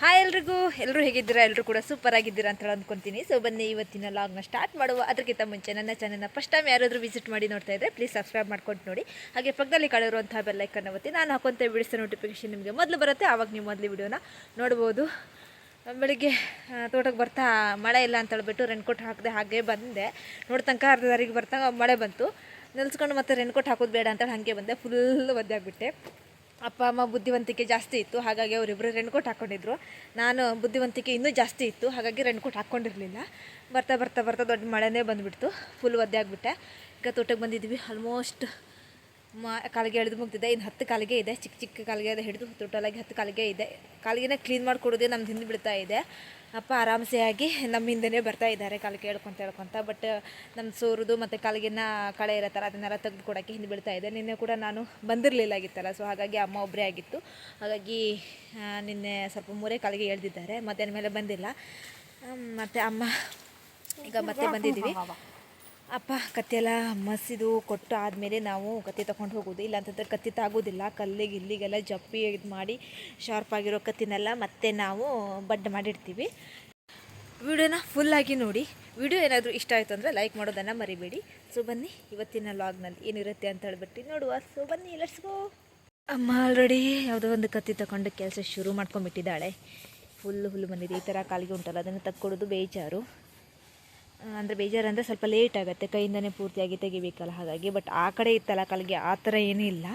Hi ಎಲ್ರಿಗೂ. ಎಲ್ಲರೂ ಹೇಗಿದ್ದೀರಾ? ಎಲ್ಲರೂ ಕೂಡ ಸೂಪರ್ ಆಗಿದ್ದೀರಾ ಅಂತ ಹೇಳಿ ಅಂದ್ಕೊತೀನಿ. ಸೊ ಬನ್ನಿ ಇವತ್ತಿನ ಲಾಗ್ನ ಸ್ಟಾರ್ಟ್ ಮಾಡುವ. ಅದಕ್ಕಿಂತ ಮುಂಚೆ ನನ್ನ ಚಾನಲ್ನ ಫಸ್ಟ್ ಟೈಮ್ ಯಾರಾದರೂ ವಿಸಿಟ್ ಮಾಡಿ ನೋಡ್ತಾ ಇದ್ದರೆ ಪ್ಲೀಸ್ ಸಬ್ಸ್ಕ್ರೈಬ್ ಮಾಡ್ಕೊಂಡು ನೋಡಿ. ಹಾಗೆ ಪಕ್ಕದಲ್ಲಿ ಕಳೆದಿರುವಂಥ ಬೆಲ್ಲೈಕನ್ನು ಒತ್ತಿ ನಾನು ಹಾಕೊಂತ ಬಿಡಿಸೋ ನೋಟಿಫಿಕೇಶನ್ ನಿಮಗೆ ಮೊದಲು ಬರುತ್ತೆ. ಆವಾಗ ನೀವು ಮೊದಲು ವಿಡಿಯೋನ ನೋಡ್ಬೋದು. ಬೆಳಿಗ್ಗೆ ತೋಟಕ್ಕೆ ಬರ್ತಾ ಮಳೆ ಇಲ್ಲ ಅಂತ ಹೇಳ್ಬಿಟ್ಟು ರೆನ್ಕೋಟ್ ಹಾಕಿದೆ ಹಾಗೆ ಬಂದೆ. ನೋಡ್ತಂಕ ಅರ್ಧ ಬರ್ತಾ ಮಳೆ ಬಂತು. ನಿಲ್ಸ್ಕೊಂಡು ಮತ್ತೆ ರೆನ್ಕೋಟ್ ಹಾಕೋದು ಬೇಡ ಅಂತೇಳಿ ಹಾಗೆ ಬಂದೆ. ಫುಲ್ ಆಗಿಬಿಟ್ಟೆ. ಅಪ್ಪ, ಅಮ್ಮ ಬುದ್ಧಿವಂತಿಕೆ ಜಾಸ್ತಿ ಇತ್ತು, ಹಾಗಾಗಿ ಅವರಿಬ್ಬರು ರೆಣ್ಕೋಟ್ ಹಾಕ್ಕೊಂಡಿದ್ರು ನಾನು ಬುದ್ಧಿವಂತಿಕೆ ಇನ್ನೂ ಜಾಸ್ತಿ ಇತ್ತು, ಹಾಗಾಗಿ ರೆಣ್ಕೋಟ್ ಹಾಕ್ಕೊಂಡಿರಲಿಲ್ಲ ಬರ್ತಾ ಬರ್ತಾ ಬರ್ತಾ ದೊಡ್ಡ ಮಳೆನೇ ಬಂದುಬಿಡ್ತು ಫುಲ್ ಒದ್ದೆ ಆಗಿಬಿಟ್ಟೆ. ಈಗ ತೋಟಕ್ಕೆ ಬಂದಿದ್ವಿ ಆಲ್ಮೋಸ್ಟ್ ಮ, ಕಾಲಿಗೆ ಎಳೆದು ಮುಗ್ದಿದೆ. ಇನ್ನು ಹತ್ತು ಕಾಲಿಗೆ ಇದೆ. ಚಿಕ್ಕ ಚಿಕ್ಕ ಕಾಲಿಗೆ ಇದೆ. ಹಿಡಿದು ಟೋಟಲಾಗಿ ಹತ್ತು ಕಾಲಿಗೆ ಇದೆ. ಕಾಲಿಗೆನ ಕ್ಲೀನ್ ಮಾಡಿಕೊಡೋದೇ ನಮ್ದು ಹಿಂದೆ ಬಿಡ್ತಾ ಇದೆ. ಅಪ್ಪ ಆರಾಮ್ಸೆ ನಮ್ಮ ಹಿಂದೆನೇ ಬರ್ತಾ ಇದ್ದಾರೆ ಕಾಲಿಗೆ ಹೇಳ್ಕೊಂತ ಹೇಳ್ಕೊಂತ ಬಟ್ ನಮ್ಮ ಸೋರುದು ಮತ್ತು ಕಾಲಿಗೆನ ಕಳೆ ಇರತ್ತಲ್ಲ ಅದನ್ನೆಲ್ಲ ತೆಗೆದು ಕೊಡೋಕ್ಕೆ ಹಿಂದೆ ಬೀಳ್ತಾ ಇದೆ. ನಿನ್ನೆ ಕೂಡ ನಾನು ಬಂದಿರಲಿಲ್ಲಾಗಿತ್ತಲ್ಲ ಸೊ ಹಾಗಾಗಿ ಅಮ್ಮ ಒಬ್ಬರೇ ಆಗಿತ್ತು. ಹಾಗಾಗಿ ನಿನ್ನೆ ಸ್ವಲ್ಪ ಮೂರೇ ಕಾಲಿಗೆ ಎಳ್ದಿದ್ದಾರೆ. ಮಧ್ಯಾಹ್ನ ಮೇಲೆ ಬಂದಿಲ್ಲ. ಮತ್ತು ಅಮ್ಮ, ಈಗ ಮತ್ತೆ ಬಂದಿದ್ದೀವಿ. ಅಪ್ಪ ಕತ್ತೆಲ್ಲ ಮಸಿದು ಕೊಟ್ಟು ಆದಮೇಲೆ ನಾವು ಕತ್ತಿ ತೊಗೊಂಡು ಹೋಗೋದು. ಇಲ್ಲ ಅಂತಂದ್ರೆ ಕತ್ತಿ ತಾಗೋದಿಲ್ಲ. ಕಲ್ಲಿಗೆ, ಇಲ್ಲಿಗೆಲ್ಲ ಜಪ್ಪಿ ಇದು ಮಾಡಿ ಶಾರ್ಪ್ ಆಗಿರೋ ಕತ್ತಿನೆಲ್ಲ ಮತ್ತೆ ನಾವು ಬಡ್ ಮಾಡಿಡ್ತೀವಿ. ವಿಡಿಯೋನ ಫುಲ್ಲಾಗಿ ನೋಡಿ. ವಿಡಿಯೋ ಏನಾದರೂ ಇಷ್ಟ ಆಯಿತು ಅಂದರೆ ಲೈಕ್ ಮಾಡೋದನ್ನು ಮರಿಬೇಡಿ. ಸೊ ಬನ್ನಿ ಇವತ್ತಿನ ಲಾಗ್ನಲ್ಲಿ ಏನಿರುತ್ತೆ ಅಂತ ಹೇಳ್ಬಿಟ್ಟು ನೋಡುವ. ಸೊ ಬನ್ನಿ ಲೆಟ್ಸ್ಗೋ ಅಮ್ಮ ಆಲ್ರೆಡಿ ಯಾವುದೋ ಒಂದು ಕತ್ತಿ ತಗೊಂಡು ಕೆಲಸ ಶುರು ಮಾಡ್ಕೊಂಬಿಟ್ಟಿದ್ದಾಳೆ ಫುಲ್ ಹುಲ್ಲು ಬಂದಿದೆ. ಈ ಥರ ಕಾಲಿಗೆ ಉಂಟಲ್ಲ, ಅದನ್ನು ತಕ್ಕೊಡೋದು ಬೇಜಾರು. ಅಂದರೆ ಬೇಜಾರಂದರೆ ಸ್ವಲ್ಪ ಲೇಟ್ ಆಗುತ್ತೆ, ಕೈಯಿಂದನೇ ಪೂರ್ತಿಯಾಗಿ ತೆಗಿಬೇಕಲ್ಲ ಹಾಗಾಗಿ. ಬಟ್ ಆ ಕಡೆ ಇತ್ತಲ್ಲ ಕಾಲಿಗೆ, ಆ ಥರ ಏನೂ ಇಲ್ಲ.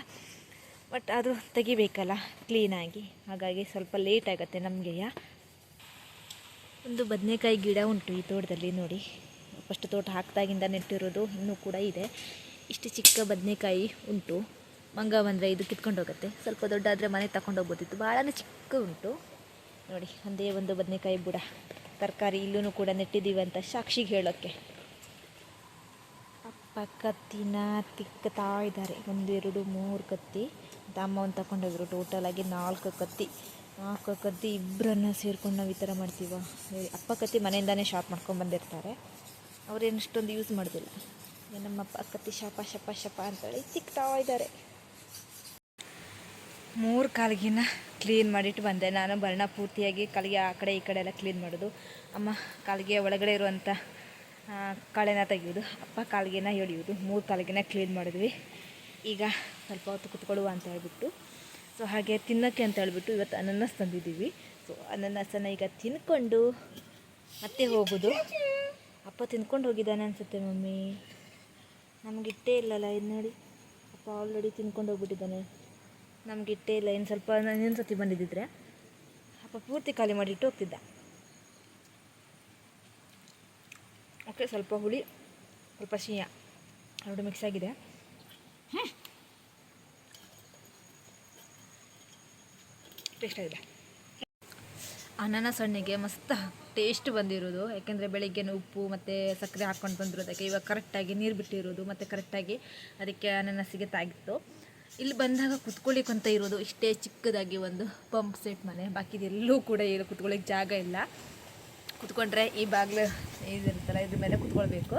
ಬಟ್ ಅದು ತೆಗಿಬೇಕಲ್ಲ ಕ್ಲೀನಾಗಿ ಹಾಗಾಗಿ ಸ್ವಲ್ಪ ಲೇಟ್ ಆಗುತ್ತೆ ನಮಗೆ ಒಂದು ಬದನೆಕಾಯಿ ಗಿಡ ಉಂಟು ಈ ತೋಟದಲ್ಲಿ ನೋಡಿ. ಫಸ್ಟ್ ತೋಟ ಹಾಕ್ದಾಗಿಂದ ನೆಟ್ಟಿರೋದು ಇನ್ನೂ ಕೂಡ ಇದೆ. ಇಷ್ಟು ಚಿಕ್ಕ ಬದನೆಕಾಯಿ ಉಂಟು. ಮಂಗ ಬಂದರೆ ಇದು ಕಿತ್ಕೊಂಡು ಹೋಗುತ್ತೆ. ಸ್ವಲ್ಪ ದೊಡ್ಡಾದರೆ ಮನೆ ತಗೊಂಡು ಹೋಗ್ಬೋದಿತ್ತು. ಭಾಳನೇ ಚಿಕ್ಕ ಉಂಟು. ನೋಡಿ, ಒಂದೇ ಒಂದು ಬದನೆಕಾಯಿ ಬುಡ. ತರಕಾರಿ ಇಲ್ಲೂ ಕೂಡ ನೆಟ್ಟಿದ್ದೀವಿ ಅಂತ ಸಾಕ್ಷಿಗೆ ಹೇಳೋಕ್ಕೆ. ಅಪ್ಪ ಕತ್ತಿನ ತಿಕ್ಕತಾ ಇದ್ದಾರೆ ಒಂದು ಮೂರು ಕತ್ತಿ. ಅಮ್ಮ ಒಂದು ತಗೊಂಡೋದ್ರು ಟೋಟಲ್ ಆಗಿ ನಾಲ್ಕು ಕತ್ತಿ. ನಾಲ್ಕು ಕತ್ತಿ ಇಬ್ಬರನ್ನ ಸೇರ್ಕೊಂಡು ನಾವು ಈ ಥರ ಮಾಡ್ತೀವ? ಅಪ್ಪ ಕತ್ತಿ ಮನೆಯಿಂದಾನೇ ಶಾಪ್ ಮಾಡ್ಕೊಂಡು ಬಂದಿರ್ತಾರೆ. ಅವ್ರೇನು ಇಷ್ಟೊಂದು ಯೂಸ್ ಮಾಡೋದಿಲ್ಲ. ನಮ್ಮ ಅಪ್ಪ ಕತ್ತಿ ಶಪ ಶಪ ಶಪ ಅಂತೇಳಿ ತಿಕ್ತಾ ಇದ್ದಾರೆ. ಮೂರು ಕಾಲಿಗಿನ ಕ್ಲೀನ್ ಮಾಡಿಟ್ಟು ಬಂದೆ. ನಾನು ಬರಣ ಪೂರ್ತಿಯಾಗಿ ಕಾಲಿಗೆ ಆ ಕಡೆ ಈ ಕಡೆ ಎಲ್ಲ ಕ್ಲೀನ್ ಮಾಡೋದು. ಅಮ್ಮ ಕಾಲಿಗೆ ಒಳಗಡೆ ಇರುವಂಥ ಕಳೆನ ತೆಗೆಯೋದು. ಅಪ್ಪ ಕಾಲಿಗೆನ ಎಳೆಯೋದು. ಮೂರು ಕಾಲಿಗೆನ ಕ್ಲೀನ್ ಮಾಡಿದ್ವಿ. ಈಗ ಸ್ವಲ್ಪ ಹೊತ್ತು ಕುತ್ಕೊಳ್ಳುವ ಅಂತ ಹೇಳ್ಬಿಟ್ಟು. ಸೊ ಹಾಗೆ ತಿನ್ನೋಕ್ಕೆ ಅಂತ ಹೇಳ್ಬಿಟ್ಟು ಇವತ್ತು ಅನನಸ್ ತಂದಿದ್ದೀವಿ. ಸೊ ಅನನಸನ್ನು ಈಗ ತಿನ್ಕೊಂಡು ಮತ್ತೆ ಹೋಗೋದು. ಅಪ್ಪ ತಿನ್ಕೊಂಡು ಹೋಗಿದ್ದಾನೆ ಅನಿಸುತ್ತೆ ಮಮ್ಮಿ. ನಮಗಿಟ್ಟೇ ಇಲ್ಲಲ್ಲ ಇದು ನೋಡಿ. ಅಪ್ಪ ಆಲ್ರೆಡಿ ತಿನ್ಕೊಂಡು ಹೋಗ್ಬಿಟ್ಟಿದ್ದಾನೆ. ನಮ್ಗೆ ಇಟ್ಟೇ ಇಲ್ಲ ಇನ್ನು ಸ್ವಲ್ಪ ಇನ್ನೊಂದು ಸತಿ ಬಂದಿದ್ದಿದ್ರೆ? ಅಪ್ಪ ಪೂರ್ತಿ ಖಾಲಿ ಮಾಡಿಟ್ಟು ಹೋಗ್ತಿದ್ದ. ಓಕೆ ಸ್ವಲ್ಪ ಹುಳಿ, ಸ್ವಲ್ಪ ಸಿಹಿಯ ಎರಡು ಮಿಕ್ಸ್ ಆಗಿದೆ. ಟೇಸ್ಟ್ ಆಗಿದೆ. ಅನಾನಸ್ ಹಣ್ಣಿಗೆ ಮಸ್ತ್ ಟೇಸ್ಟ್ ಬಂದಿರೋದು. ಯಾಕೆಂದರೆ ಬೆಳಿಗ್ಗೆ ಉಪ್ಪು ಮತ್ತು ಸಕ್ಕರೆ ಹಾಕ್ಕೊಂಡು ಬಂದಿರೋದಕ್ಕೆ ಇವಾಗ ಕರೆಕ್ಟಾಗಿ ನೀರು ಬಿಟ್ಟಿರೋದು. ಮತ್ತು ಕರೆಕ್ಟಾಗಿ ಅದಕ್ಕೆ ಅನಾನಸಿಗೆ ತಾಗಿತ್ತು. ಇಲ್ಲಿ ಬಂದಾಗ ಕುತ್ಕೊಳ್ಳಿಕ್ಕಂತ ಇರೋದು ಇಷ್ಟೇ ಚಿಕ್ಕದಾಗಿ ಒಂದು ಪಂಪ್ ಸೆಟ್ ಮನೆ. ಬಾಕಿದೆಲ್ಲೂ ಕೂಡ ಏನು ಕುತ್ಕೊಳ್ಳಿಕ್ಕೆ ಜಾಗ ಇಲ್ಲ. ಕುತ್ಕೊಂಡ್ರೆ ಈ ಬಾಗಿಲು ಇದಿರುತ್ತಲ್ಲ, ಇದ್ರ ಮೇಲೆ ಕುತ್ಕೊಳ್ಬೇಕು.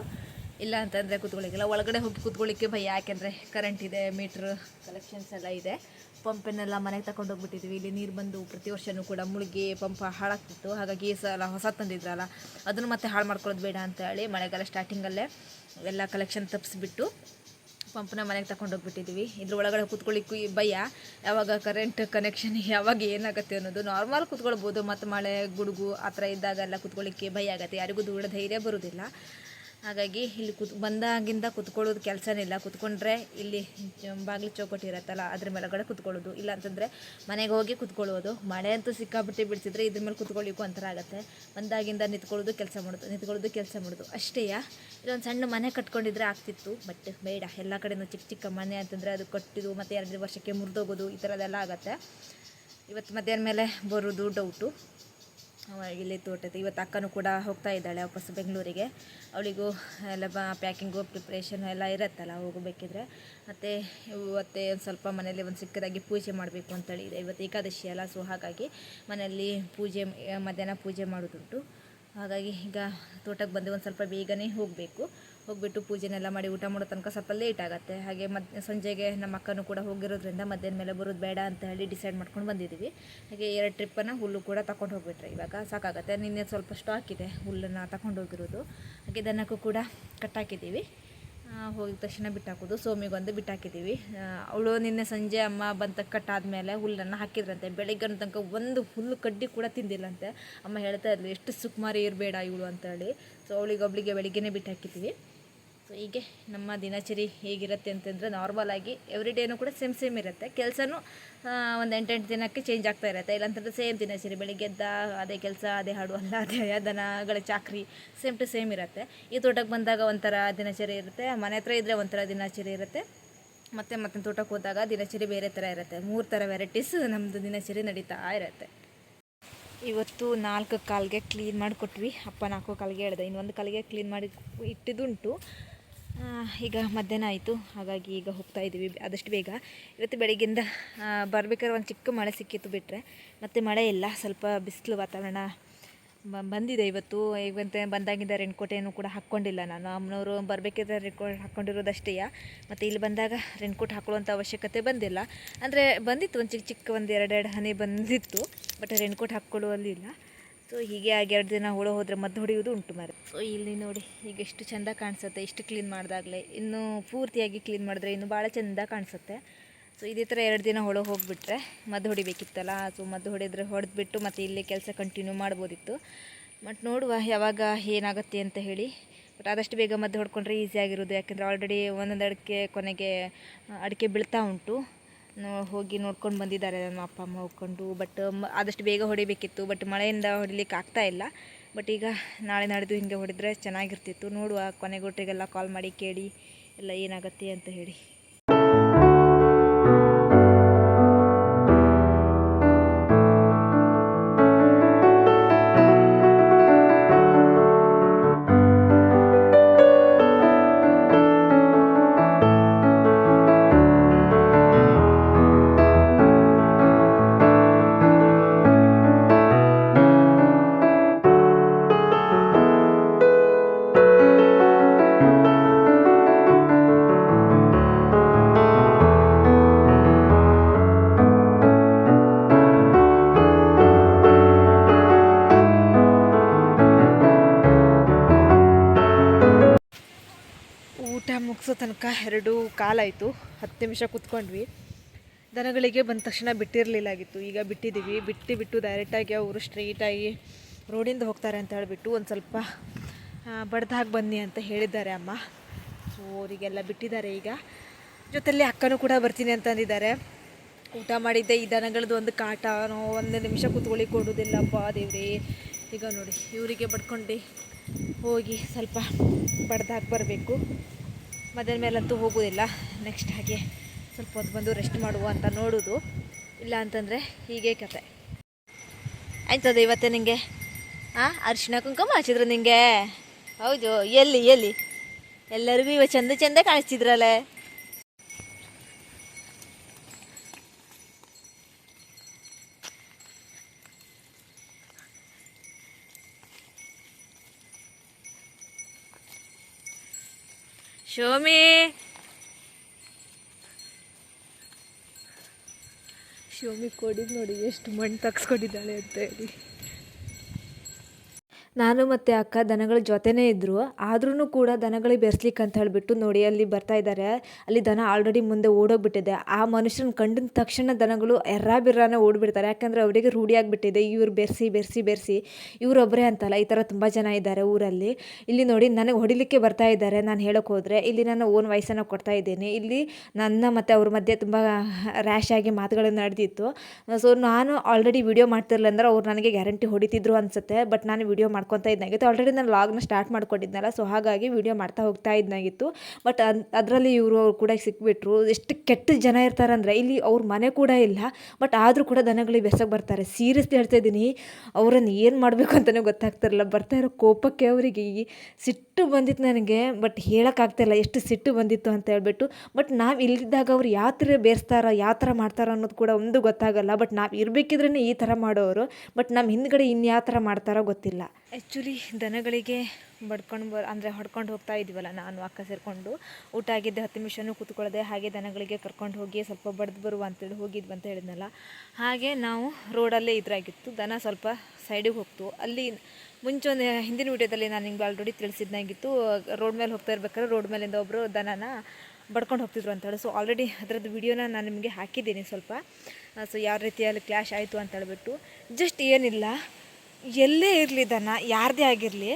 ಇಲ್ಲ ಅಂತಂದರೆ ಕುತ್ಕೊಳ್ಳಿಕ್ಕಿಲ್ಲ. ಒಳಗಡೆ ಹೋಗಿ ಕುತ್ಕೊಳ್ಳಿಕ್ಕೆ ಭಯ. ಯಾಕೆಂದರೆ ಕರೆಂಟ್ ಇದೆ ಮೀಟ್ರ್ ಕಲೆಕ್ಷನ್ಸ್ ಎಲ್ಲ ಇದೆ. ಪಂಪನ್ನೆಲ್ಲ ಮನೆಗೆ ತಗೊಂಡು ಹೋಗ್ಬಿಟ್ಟಿದ್ವಿ. ಇಲ್ಲಿ ನೀರು ಬಂದು ಪ್ರತಿ ವರ್ಷವೂ ಕೂಡ ಮುಳುಗಿ ಪಂಪ ಹಾಳಾಗ್ತಿತ್ತು. ಹಾಗಾಗಿ ಸಲ ಹೊಸ ತಂದಿದ್ರಲ್ಲ, ಅದನ್ನು ಮತ್ತೆ ಹಾಳು ಮಾಡ್ಕೊಳ್ಳೋದು ಬೇಡ ಅಂತ ಹೇಳಿ ಮಳೆಗಾಲ ಸ್ಟಾರ್ಟಿಂಗಲ್ಲೇ ಎಲ್ಲ ಕಲೆಕ್ಷನ್ ತಪ್ಪಿಸ್ಬಿಟ್ಟು ಪಂಪ್ನ ಮನೆಗೆ ತಗೊಂಡು ಹೋಗ್ಬಿಟ್ಟಿದ್ವಿ ಇದ್ರ ಒಳಗಡೆ ಕೂತ್ಕೊಳ್ಳಿಕ್ಕೂ ಭಯ. ಯಾವಾಗ ಕರೆಂಟ್ ಕನೆಕ್ಷನ್ ಯಾವಾಗ ಏನಾಗುತ್ತೆ ಅನ್ನೋದು ನಾರ್ಮಲ್ ಕೂತ್ಕೊಳ್ಬೋದು. ಮತ್ತು ಮಳೆ, ಗುಡುಗು ಆ ಥರ ಇದ್ದಾಗೆಲ್ಲ ಕೂತ್ಕೊಳ್ಳಿಕ್ಕೆ ಭಯ ಆಗುತ್ತೆ. ಯಾರಿಗೂ ದೂರ ಧೈರ್ಯ ಬರೋದಿಲ್ಲ. ಹಾಗಾಗಿ ಇಲ್ಲಿ ಕುತ್, ಬಂದಾಗಿಂದ ಕುತ್ಕೊಳ್ಳೋದು ಕೆಲಸನೇ ಇಲ್ಲ. ಕುತ್ಕೊಂಡ್ರೆ ಇಲ್ಲಿ ಬಾಗಿಲು ಚೌಕಟ್ಟು ಇರುತ್ತಲ್ಲ, ಅದ್ರ ಮೇಲೆಗಡೆ ಕುತ್ಕೊಳ್ಳೋದು. ಇಲ್ಲ ಅಂತಂದರೆ ಮನೆಗೆ ಹೋಗಿ ಕುತ್ಕೊಳ್ಳೋದು. ಮಳೆ ಅಂತೂ ಸಿಕ್ಕಾಬಿಟ್ಟು ಬಿಡ್ತಿದ್ರೆ ಇದ್ರ ಮೇಲೆ ಕುತ್ಕೊಳ್ಳಿಕ್ಕೂ ಒಂಥರ ಆಗುತ್ತೆ. ಬಂದಾಗಿಂದ ನಿಂತ್ಕೊಳ್ಳೋದು ಕೆಲಸ ಮಾಡೋದು, ನಿಂತ್ಕೊಳ್ಳೋದು ಕೆಲಸ ಮಾಡೋದು. ಅಷ್ಟೇಯ ಇಲ್ಲೊಂದು ಸಣ್ಣ ಮನೆ ಕಟ್ಕೊಂಡಿದ್ರೆ ಆಗ್ತಿತ್ತು, ಬಟ್ ಬೇಡ. ಎಲ್ಲ ಕಡೆನೂ ಚಿಕ್ಕ ಚಿಕ್ಕ ಮನೆ ಅಂತಂದರೆ ಅದು ಕಟ್ಟಿದ್ದು ಮತ್ತು ಎರಡು ವರ್ಷಕ್ಕೆ ಮುರಿದೋಗೋದು, ಈ ಥರದ್ದೆಲ್ಲ ಆಗುತ್ತೆ. ಇವತ್ತು ಮಧ್ಯಾಹ್ನ ಮೇಲೆ ಬರೋದು ಡೌಟು ಇಲ್ಲಿ ತೋಟದ ಇವತ್ತು ಅಕ್ಕನೂ ಕೂಡ ಹೋಗ್ತಾ ಇದ್ದಾಳೆ ವಾಪಸ್ ಬೆಂಗಳೂರಿಗೆ. ಅವಳಿಗೂ ಎಲ್ಲ ಪ್ಯಾಕಿಂಗು ಪ್ರಿಪ್ರೇಷನು ಎಲ್ಲ ಇರುತ್ತಲ್ಲ, ಹೋಗಬೇಕಿದ್ರೆ. ಮತ್ತು ಇವತ್ತೆ ಒಂದು ಸ್ವಲ್ಪ ಮನೇಲಿ ಒಂದು ಸಿಕ್ಕದಾಗಿ ಪೂಜೆ ಮಾಡಬೇಕು ಅಂತೇಳಿ ಇದೆ. ಇವತ್ತು ಏಕಾದಶಿ ಅಲ್ಲ ಸೊ ಹಾಗಾಗಿ ಮನೆಯಲ್ಲಿ ಪೂಜೆ, ಮಧ್ಯಾಹ್ನ ಪೂಜೆ ಮಾಡೋದುಂಟು. ಹಾಗಾಗಿ ಈಗ ತೋಟಕ್ಕೆ ಬಂದು ಒಂದು ಸ್ವಲ್ಪ ಬೇಗನೆ ಹೋಗಬೇಕು. ಹೋಗ್ಬಿಟ್ಟು ಪೂಜೆನೆಲ್ಲ ಮಾಡಿ ಊಟ ಮಾಡೋ ತನಕ ಸ್ವಲ್ಪ ಲೇಟ್ ಆಗುತ್ತೆ. ಹಾಗೆ ಮತ್ತು ಸಂಜೆಗೆ ನಮ್ಮ ಅಕ್ಕನೂ ಕೂಡ ಹೋಗಿರೋದ್ರಿಂದ ಮಧ್ಯಾಹ್ನ ಮೇಲೆ ಬರೋದು ಬೇಡ ಅಂತ ಹೇಳಿ ಡಿಸೈಡ್ ಮಾಡ್ಕೊಂಡು ಬಂದಿದ್ದೀವಿ. ಹಾಗೆ ಎರಡು ಟ್ರಿಪ್ಪನ್ನು ಹುಲ್ಲು ಕೂಡ ತಗೊಂಡು ಹೋಗ್ಬಿಟ್ರೆ. ಇವಾಗ ಸಾಕಾಗುತ್ತೆ. ನಿನ್ನೆ ಸ್ವಲ್ಪ ಸ್ಟಾಕ್ ಇದೆ ಹುಲ್ಲನ್ನು ತಗೊಂಡು ಹೋಗಿರೋದು. ಹಾಗೆ ದನಕ್ಕೂ ಕೂಡ ಕಟ್ಟಾಕಿದ್ದೀವಿ ಹೋಗಿದ ತಕ್ಷಣ ಬಿಟ್ಟಾಕೋದು ಸೋಮಿಗೊಂದು ಬಿಟ್ಟಾಕಿದ್ದೀವಿ ಅವಳು ನಿನ್ನೆ ಸಂಜೆ ಅಮ್ಮ ಬಂದ ಕಟ್ಟಾದ್ಮೇಲೆ ಹುಲ್ಲನ್ನು ಹಾಕಿದ್ರಂತೆ. ಬೆಳಿಗ್ಗೆ ತನಕ ಒಂದು ಹುಲ್ಲು ಕಡ್ಡಿ ಕೂಡ ತಿಂದಿಲ್ಲಂತೆ. ಅಮ್ಮ ಹೇಳ್ತಾ ಇದ್ಲು, ಎಷ್ಟು ಸುಕುಮಾರಿ ಇರಬೇಡ ಇವಳು ಅಂತೇಳಿ ಸೊ ಅವಳಿಗೆ ಒಬ್ಳಿಗೆ ಬೆಳಿಗ್ಗೆನೇ ಬಿಟ್ಟು ಹಾಕಿದ್ದೀವಿ. ಸೊ ಹೀಗೆ ನಮ್ಮ ದಿನಚರಿ ಹೇಗಿರುತ್ತೆ ಅಂತಂದರೆ ನಾರ್ಮಲ್ ಆಗಿ ಎವ್ರಿ ಡೇನೂ ಕೂಡ ಸೇಮ್ ಸೇಮ್ ಇರುತ್ತೆ. ಕೆಲಸನೂ ಒಂದು ಎಂಟೆಂಟು ದಿನಕ್ಕೆ ಚೇಂಜ್ ಆಗ್ತಾ ಇರುತ್ತೆ. ಇಲ್ಲಾಂತಂದ್ರೆ ಸೇಮ್ ದಿನಚರಿ, ಬೆಳಿಗ್ಗೆ ಎದ್ದ ಅದೇ ಕೆಲಸ, ಅದೇ ಹಾಡು, ಅಲ್ಲ, ಅದೇ ದನಗಳ ಚಾಕ್ರಿ ಸೇಮ್ ಟು ಸೇಮ್ ಇರುತ್ತೆ. ಈ ತೋಟಕ್ಕೆ ಬಂದಾಗ ಒಂಥರ ದಿನಚರಿ ಇರುತ್ತೆ. ಮನೆ ಹತ್ರ ಇದ್ದರೆ ಒಂಥರ ದಿನಚರಿ ಇರುತ್ತೆ. ಮತ್ತು ಮತ್ತೆ ತೋಟಕ್ಕೆ ಹೋದಾಗ ದಿನಚರಿ ಬೇರೆ ಥರ ಇರುತ್ತೆ. ಮೂರು ಥರ ವೆರೈಟೀಸ್ ನಮ್ಮದು ದಿನಚರಿ ನಡೀತಾ ಇರುತ್ತೆ. ಇವತ್ತು ನಾಲ್ಕು ಕಾಲಿಗೆ ಕ್ಲೀನ್ ಮಾಡಿ ಕೊಟ್ವಿ ಅಪ್ಪ ನಾಲ್ಕು ಕಾಲಿಗೆ ಹೇಳಿದೆ. ಇನ್ನೊಂದು ಕಾಲಿಗೆ ಕ್ಲೀನ್ ಮಾಡಿ ಇಟ್ಟಿದ್ದುಂಟು. ಈಗ ಮಧ್ಯಾಹ್ನ ಆಯಿತು. ಹಾಗಾಗಿ ಈಗ ಹೋಗ್ತಾ ಇದ್ದೀವಿ ಆದಷ್ಟು ಬೇಗ. ಇವತ್ತು ಬೆಳಗ್ಗಿಂದ ಬರ್ಬೇಕಾದ್ರೆ ಒಂದು ಚಿಕ್ಕ ಮಳೆ ಸಿಕ್ಕಿತ್ತು ಬಿಟ್ಟರೆ ಮತ್ತು ಮಳೆ ಇಲ್ಲ. ಸ್ವಲ್ಪ ಬಿಸಿಲು ವಾತಾವರಣ ಬಂದಿದೆ ಇವತ್ತು. ಇವತ್ತು ಬಂದಾಗಿಂದ ರೆನ್ಕೋಟೇನು ಕೂಡ ಹಾಕ್ಕೊಂಡಿಲ್ಲ ನಾನು. ಅಮ್ಮನವರು ಬರಬೇಕಿದ್ರೆ ರೆನ್ಕೋಟ್ ಹಾಕ್ಕೊಂಡಿರೋದಷ್ಟೇ ಮತ್ತು ಇಲ್ಲಿ ಬಂದಾಗ ರೆನ್ಕೋಟ್ ಹಾಕೊಳ್ಳುವಂಥ ಅವಶ್ಯಕತೆ ಬಂದಿಲ್ಲ. ಅಂದರೆ ಬಂದಿತ್ತು ಒಂದು ಚಿಕ್ಕ ಚಿಕ್ಕ ಒಂದು ಎರಡೆರಡು ಹನಿ ಬಂದಿತ್ತು. ಬಟ್ ರೆನ್ಕೋಟ್ ಹಾಕ್ಕೊಳ್ಳುವಲ್ಲಿಲ್ಲ ಸೊ ಹೀಗೆ ಆಗಿ ಎರಡು ದಿನ ಹುಳ ಹೋದರೆ ಮದ್ದು ಹೊಡೆಯುವುದು ಉಂಟು ಮರ. ಸೊ ಇಲ್ಲಿ ನೋಡಿ, ಈಗ ಎಷ್ಟು ಚಂದ ಕಾಣಿಸುತ್ತೆ, ಇಷ್ಟು ಕ್ಲೀನ್ ಮಾಡಿದಾಗಲೇ. ಇನ್ನೂ ಪೂರ್ತಿಯಾಗಿ ಕ್ಲೀನ್ ಮಾಡಿದ್ರೆ ಇನ್ನೂ ಭಾಳ ಚೆಂದ ಕಾಣಿಸುತ್ತೆ. ಸೊ ಇದೇ ಥರ ಎರಡು ದಿನ ಹೊಳೆ ಹೋಗಿಬಿಟ್ರೆ ಮದ್ದು ಹೊಡಿಬೇಕಿತ್ತಲ್ಲ, ಸೊ ಮದ್ದು ಹೊಡೆದ್ರೆ ಹೊಡೆದ್ಬಿಟ್ಟು ಮತ್ತು ಇಲ್ಲೇ ಕೆಲಸ ಕಂಟಿನ್ಯೂ ಮಾಡ್ಬೋದಿತ್ತು. ಬಟ್ ನೋಡುವ ಯಾವಾಗ ಏನಾಗುತ್ತೆ ಅಂತ ಹೇಳಿ. ಬಟ್ ಆದಷ್ಟು ಬೇಗ ಮದ್ದು ಹೊಡ್ಕೊಂಡ್ರೆ ಈಸಿ ಆಗಿರೋದು. ಯಾಕೆಂದರೆ ಆಲ್ರೆಡಿ ಒಂದೊಂದು ಅಡಿಕೆ ಕೊನೆಗೆ, ಅಡಿಕೆ ಬೀಳ್ತಾ ಉಂಟು. ಹೋಗಿ ನೋಡ್ಕೊಂಡು ಬಂದಿದ್ದಾರೆ ನಮ್ಮ ಅಪ್ಪ, ಅಮ್ಮ ಹೋಗ್ಕೊಂಡು. ಬಟ್ ಆದಷ್ಟು ಬೇಗ ಹೊಡಿಬೇಕಿತ್ತು. ಬಟ್ ಮಳೆಯಿಂದ ಹೊಡಿಲಿಕ್ಕೆ ಆಗ್ತಾ ಇಲ್ಲ. ಬಟ್ ಈಗ ನಾಳೆ ನಾಡಿದ್ದು ಹಿಂಗೆ ಹೊಡೆದ್ರೆ ಚೆನ್ನಾಗಿರ್ತಿತ್ತು. ನೋಡುವ ಕೊನೆಗೊಟ್ಟರಿಗೆಲ್ಲ ಕಾಲ್ ಮಾಡಿ ಕೇಳಿ, ಎಲ್ಲ ಏನಾಗತ್ತೆ ಅಂತ ಹೇಳಿ. ಕಾಲಾಯಿತು ಹತ್ತು ನಿಮಿಷ ಕೂತ್ಕೊಂಡ್ವಿ. ದನಗಳಿಗೆ ಬಂದ ತಕ್ಷಣ ಬಿಟ್ಟಿರಲಿಲ್ಲಾಗಿತ್ತು. ಈಗ ಬಿಟ್ಟಿದ್ದೀವಿ ಬಿಟ್ಟು ಬಿಟ್ಟು ಡೈರೆಕ್ಟಾಗಿ ಅವರು ಸ್ಟ್ರೈಟಾಗಿ ರೋಡಿಂದ ಹೋಗ್ತಾರೆ ಅಂತ ಹೇಳಿಬಿಟ್ಟು ಒಂದು ಸ್ವಲ್ಪ ಬಡ್ದಾಗಿ ಬನ್ನಿ ಅಂತ ಹೇಳಿದ್ದಾರೆ ಅಮ್ಮ. ಸೊ ಅವರಿಗೆಲ್ಲ ಬಿಟ್ಟಿದ್ದಾರೆ ಈಗ. ಜೊತೆಯಲ್ಲಿ ಅಕ್ಕನೂ ಕೂಡ ಬರ್ತೀನಿ ಅಂತಂದಿದ್ದಾರೆ ಊಟ ಮಾಡಿದ್ದೆ. ಈ ದನಗಳದ್ದು ಒಂದು ಕಾಟ ಒಂದು ನಿಮಿಷ ಕೂತ್ಕೊಳ್ಳಿ ಕೊಡೋದಿಲ್ಲಪ್ಪ ದೇವ್ರಿ. ಈಗ ನೋಡಿ, ಇವರಿಗೆ ಬಡ್ಕೊಂಡು ಹೋಗಿ ಸ್ವಲ್ಪ ಬಡ್ದಾಗಿ ಬರಬೇಕು. ಮಧ್ಯಾಹ್ನ ಮೇಲಂತೂ ಹೋಗೋದಿಲ್ಲ. ನೆಕ್ಸ್ಟ್ ಹಾಗೆ ಸ್ವಲ್ಪ ಹೊತ್ತು ಬಂದು ರೆಸ್ಟ್ ಮಾಡುವ ಅಂತ ನೋಡೋದು. ಇಲ್ಲ ಅಂತಂದರೆ ಹೀಗೆ ಕತೆ. ಆಯ್ತದ ಇವತ್ತೇ ನಿಂಗೆ. ಹಾಂ ಅರಿಶಿನ ಕುಂಕುಮ ಹಚ್ಚಿದ್ರು ನಿಂಗೆ. ಹೌದು, ಎಲ್ಲಿ ಎಲ್ಲಿ? ಎಲ್ಲರಿಗೂ ಇವ ಚೆಂದ ಚೆಂದ ಕಾಣಿಸ್ತಿದ್ರಲ್ಲ. ಶೋಮಿ. ಶೋಮಿ ಕೊಡಿದ್ ನೋಡಿ ಎಷ್ಟು ಮಣ್ಣು ತಗ್ಸ್ಕೊಂಡಿದ್ದಾಳೆ ಅಂತ ಹೇಳಿ. ನಾನು ಮತ್ತು ಅಕ್ಕ ದನಗಳ ಜೊತೆನೇ ಇದ್ದರು ಆದ್ರೂ ಕೂಡ ದನಗಳಿಗೆ ಬೆರೆಸ್ಲಿಕ್ಕೆ ಅಂತ ಹೇಳಿಬಿಟ್ಟು ನೋಡಿ ಅಲ್ಲಿ ಬರ್ತಾ ಇದ್ದಾರೆ ಅಲ್ಲಿ ದನ ಆಲ್ರೆಡಿ ಮುಂದೆ ಓಡೋಗ್ಬಿಟ್ಟಿದೆ. ಆ ಮನುಷ್ಯನ ಕಂಡಿದ ತಕ್ಷಣ ದನಗಳು ಎರ್ರಾ ಬಿರ್ರಾನೇ ಓಡ್ಬಿಡ್ತಾರೆ. ಯಾಕಂದರೆ ಅವರಿಗೆ ರೂಢಿಯಾಗಿಬಿಟ್ಟಿದೆ ಇವ್ರು ಬೆರೆಸಿ ಬೆರೆಸಿ ಬೆರೆಸಿ. ಇವರೊಬ್ಬರೇ ಅಂತಲ್ಲ, ಈ ಥರ ತುಂಬ ಜನ ಇದ್ದಾರೆ ಊರಲ್ಲಿ. ಇಲ್ಲಿ ನೋಡಿ ನನಗೆ ಹೊಡಿಲಿಕ್ಕೆ ಬರ್ತಾ ಇದ್ದಾರೆ ನಾನು ಹೇಳೋಕೆ ಹೋದರೆ. ಇಲ್ಲಿ ನಾನು ಓನ್ ವಯಸ್ಸನ್ನು ಕೊಡ್ತಾ ಇದ್ದೇನೆ. ಇಲ್ಲಿ ನನ್ನ ಮತ್ತು ಅವ್ರ ಮಧ್ಯೆ ತುಂಬ ರ್ಯಾಶ್ ಆಗಿ ಮಾತುಗಳು ನಡೆದಿತ್ತು. ಸೊ ನಾನು ಆಲ್ರೆಡಿ ವಿಡಿಯೋ ಮಾಡ್ತಿರಲಿಲ್ಲ ಅಂದ್ರೆ ಅವ್ರು ನನಗೆ ಗ್ಯಾರಂಟಿ ಹೊಡಿತಿದ್ರು ಅನ್ಸುತ್ತೆ. ಬಟ್ ನಾನು ವಿಡಿಯೋ ಮಾಡ್ಕೊತಾ ಇದ್ದಾಗಿತ್ತು ಆಲ್ರೆಡಿ ನಾನು ಲಾಗ್ನ ಸ್ಟಾರ್ಟ್ ಮಾಡ್ಕೊಂಡಿದ್ನಲ್ಲ ಸೊ ಹಾಗಾಗಿ ವೀಡಿಯೋ ಮಾಡ್ತಾ ಹೋಗ್ತಾ ಇದ್ದಾಗಿತ್ತು ಬಟ್ ಅದರಲ್ಲಿ ಇವರು ಕೂಡ ಸಿಕ್ಬಿಟ್ರು. ಎಷ್ಟು ಕೆಟ್ಟ ಜನ ಇರ್ತಾರಂದ್ರೆ, ಇಲ್ಲಿ ಅವ್ರ ಮನೆ ಕೂಡ ಇಲ್ಲ ಬಟ್ ಆದರೂ ಕೂಡ ದನಗಳಿಗೆ ಬೆಸಕ್ಕೆ ಬರ್ತಾರೆ. ಸೀರಿಯಸ್ಲಿ ಹೇಳ್ತಾ ಇದ್ದೀನಿ, ಅವರನ್ನು ಏನು ಮಾಡಬೇಕು ಅಂತಲೇ ಗೊತ್ತಾಗ್ತಿರಲ್ಲ ಬರ್ತಾ ಇರೋ ಕೋಪಕ್ಕೆ ಅವರಿಗೆ ಸಿಟ್ಟು ಬಂದಿತ್ತು ನನಗೆ ಬಟ್ ಹೇಳೋಕ್ಕಾಗ್ತಾಯಿಲ್ಲ ಎಷ್ಟು ಸಿಟ್ಟು ಬಂದಿತ್ತು ಅಂತ ಹೇಳ್ಬಿಟ್ಟು ಬಟ್ ನಾವು ಇಲ್ಲಿದ್ದಾಗ ಅವ್ರು ಯಾವ ಥರ ಬೇರ್ಸ್ತಾರ ಯಾವ ಥರ ಮಾಡ್ತಾರ ಅನ್ನೋದು ಕೂಡ ಒಂದು ಗೊತ್ತಾಗಲ್ಲ. ಬಟ್ ನಾವು ಇರಬೇಕಿದ್ರೇ ಈ ಥರ ಮಾಡೋರು ಬಟ್ ನಮ್ಮ ಹಿಂದ್ಗಡೆ ಇನ್ನು ಯಾವ ಥರ ಮಾಡ್ತಾರೋ ಗೊತ್ತಿಲ್ಲ. ಆ್ಯಕ್ಚುಲಿ ದನಗಳಿಗೆ ಬಡ್ಕೊಂಡು ಬ ಅಂದರೆ ಹೊಡ್ಕೊಂಡು ಹೋಗ್ತಾ ಇದ್ವಲ್ಲ ನಾನು ಅಕ್ಕ ಸೇರಿಕೊಂಡು. ಊಟ ಆಗಿದ್ದೆ, ಹತ್ತು ನಿಮಿಷನೂ ಕೂತ್ಕೊಳ್ಳದೆ ಹಾಗೆ ದನಗಳಿಗೆ ಕರ್ಕೊಂಡು ಹೋಗಿ ಸ್ವಲ್ಪ ಬಡ್ದು ಬರುವ ಅಂತೇಳಿ ಹೋಗಿದ್ವಿ ಅಂತ ಹೇಳಿದ್ನಲ್ಲ. ಹಾಗೆ ನಾವು ರೋಡಲ್ಲೇ ಇದ್ರಾಗಿತ್ತು. ದನ ಸ್ವಲ್ಪ ಸೈಡಿಗೆ ಹೋಗ್ತು. ಅಲ್ಲಿ ಮುಂಚೆ ಒಂದು ಹಿಂದಿನ ವಿಡಿಯೋದಲ್ಲಿ ನಾನು ನಿಮ್ಗೆ ಆಲ್ರೆಡಿ ತಿಳಿಸಿದ್ನಾಗಿತ್ತು. ರೋಡ್ ಮೇಲೆ ಹೋಗ್ತಾ ಇರ್ಬೇಕಾದ್ರೆ ರೋಡ್ ಮೇಲಿಂದ ಒಬ್ಬರು ದನನ ಬಡ್ಕೊಂಡು ಹೋಗ್ತಿದ್ರು ಅಂತೇಳಿ ಸೊ ಆಲ್ರೆಡಿ ಅದರದ್ದು ವಿಡಿಯೋನ ನಾನು ನಿಮಗೆ ಹಾಕಿದ್ದೀನಿ ಸ್ವಲ್ಪ. ಸೊ ಯಾವ ರೀತಿಯಲ್ಲಿ ಕ್ಲಾಶ್ ಆಯಿತು ಅಂತ ಹೇಳ್ಬಿಟ್ಟು. ಜಸ್ಟ್ ಏನಿಲ್ಲ. ಎಲ್ಲೇ ಇರಲಿ ದನ ಯಾರದೇ ಆಗಿರಲಿ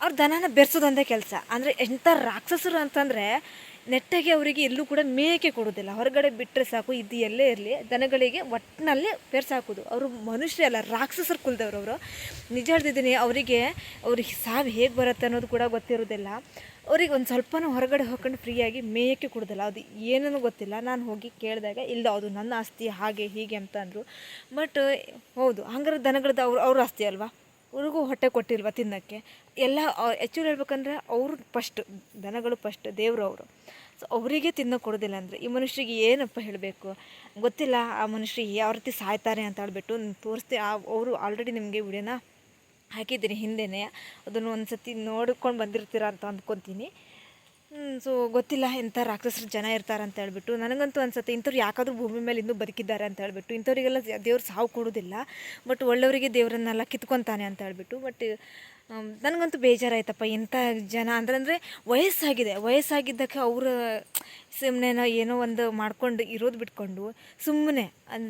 ಅವ್ರ ದನನ ಬೆರೆಸೋದೊಂದೇ ಕೆಲಸ. ಅಂದರೆ ಎಂಥ ರಾಕ್ಷಸರು ಅಂತಂದರೆ ನೆಟ್ಟಾಗಿ ಅವರಿಗೆ ಎಲ್ಲೂ ಕೂಡ ಮೇಕೆ ಕೊಡೋದಿಲ್ಲ ಹೊರಗಡೆ ಬಿಟ್ಟರೆ ಸಾಕು, ಇದು ಎಲ್ಲೇ ಇರಲಿ, ದನಗಳಿಗೆ ಒಟ್ಟಿನಲ್ಲಿ ಬೆರ್ಸಾಕೋದು ಅವರು ಮನುಷ್ಯ ಅಲ್ಲ, ರಾಕ್ಷಸರು ಕುಲ್ದವ್ರು ಅವರು. ನಿಜ ಹೇಳ್ತಿದ್ದೀನಿ, ಅವರಿಗೆ ಅವ್ರಿಗೆ ಸಾವು ಹೇಗೆ ಬರುತ್ತೆ ಅನ್ನೋದು ಕೂಡ ಗೊತ್ತಿರೋದಿಲ್ಲ ಅವ್ರಿಗೆ ಒಂದು ಸ್ವಲ್ಪನೂ ಹೊರಗಡೆ ಹೋಗ್ಕೊಂಡು ಫ್ರೀಯಾಗಿ ಮೇಯಕ್ಕೆ ಕೊಡೋದಿಲ್ಲ ಅದು ಏನೂ ಗೊತ್ತಿಲ್ಲ. ನಾನು ಹೋಗಿ ಕೇಳಿದಾಗ, ಇಲ್ಲ, ಅದು ನನ್ನ ಆಸ್ತಿ, ಹಾಗೆ, ಹೀಗೆ ಅಂತ ಅಂದರು. ಬಟ್ ಹೌದು, ಹಂಗಾರೆ ದನಗಳದ್ದು ಅವ್ರು, ಅವ್ರ ಆಸ್ತಿ ಅಲ್ವಾ? ಅವ್ರಿಗೂ ಹೊಟ್ಟೆ ಕೊಟ್ಟಿಲ್ವ ತಿನ್ನೋಕ್ಕೆ? ಎಲ್ಲ ಹೆಚ್ಚು ಹೇಳ್ಬೇಕಂದ್ರೆ ಅವರು ಫಸ್ಟ್ ದನಗಳು ಫಸ್ಟ್ ದೇವರು ಅವರು. ಸೊ ಅವರಿಗೆ ತಿನ್ನೋಕೆ ಕೊಡೋದಿಲ್ಲ ಅಂದರೆ ಈ ಮನುಷ್ಯರಿಗೆ ಏನಪ್ಪ ಹೇಳಬೇಕು? ಗೊತ್ತಿಲ್ಲ, ಆ ಮನುಷ್ಯ ಯಾವ ರೀತಿ ಸಾಯ್ತಾರೆ ಅಂತ ಹೇಳ್ಬಿಟ್ಟು ಆ ಅವರು ಆಲ್ರೆಡಿ ನಿಮಗೆ ವಿಡಿಯೋನ ಹಾಕಿದ್ದೀನಿ ಹಿಂದೆನೇ. ಅದನ್ನು ಒಂದು ಸತಿ ನೋಡ್ಕೊಂಡು ಬಂದಿರ್ತೀರ ಅಂತ ಅಂದ್ಕೊತೀನಿ. ಸೊ ಗೊತ್ತಿಲ್ಲ ಎಂಥ ರಾಕ್ಷಸರು ಜನ ಇರ್ತಾರೆ ಅಂತ ಹೇಳ್ಬಿಟ್ಟು. ನನಗಂತೂ ಅನ್ಸುತ್ತೆ, ಇಂಥವ್ರು ಯಾಕಾದರೂ ಭೂಮಿ ಮೇಲೆ ಇನ್ನೂ ಬದುಕಿದ್ದಾರೆ ಅಂತ ಹೇಳ್ಬಿಟ್ಟು. ಇಂಥವರಿಗೆಲ್ಲ ದೇವ್ರು ಸಾವು ಕೊಡೋದಿಲ್ಲ. ಬಟ್ ಒಳ್ಳೆಯವರಿಗೆ ದೇವರನ್ನೆಲ್ಲ ಕಿತ್ಕೊತಾನೆ ಅಂತ ಹೇಳ್ಬಿಟ್ಟು. ಬಟ್ ನನಗಂತೂ ಬೇಜಾರಾಯ್ತಪ್ಪ ಇಂಥ ಜನ. ಅಂದ್ರೆ ವಯಸ್ಸಾಗಿದೆ. ವಯಸ್ಸಾಗಿದ್ದಕ್ಕೆ ಅವರು ಸುಮ್ಮನೆ ಏನೋ ಒಂದು ಮಾಡ್ಕೊಂಡು ಇರೋದು ಬಿಟ್ಕೊಂಡು ಸುಮ್ಮನೆ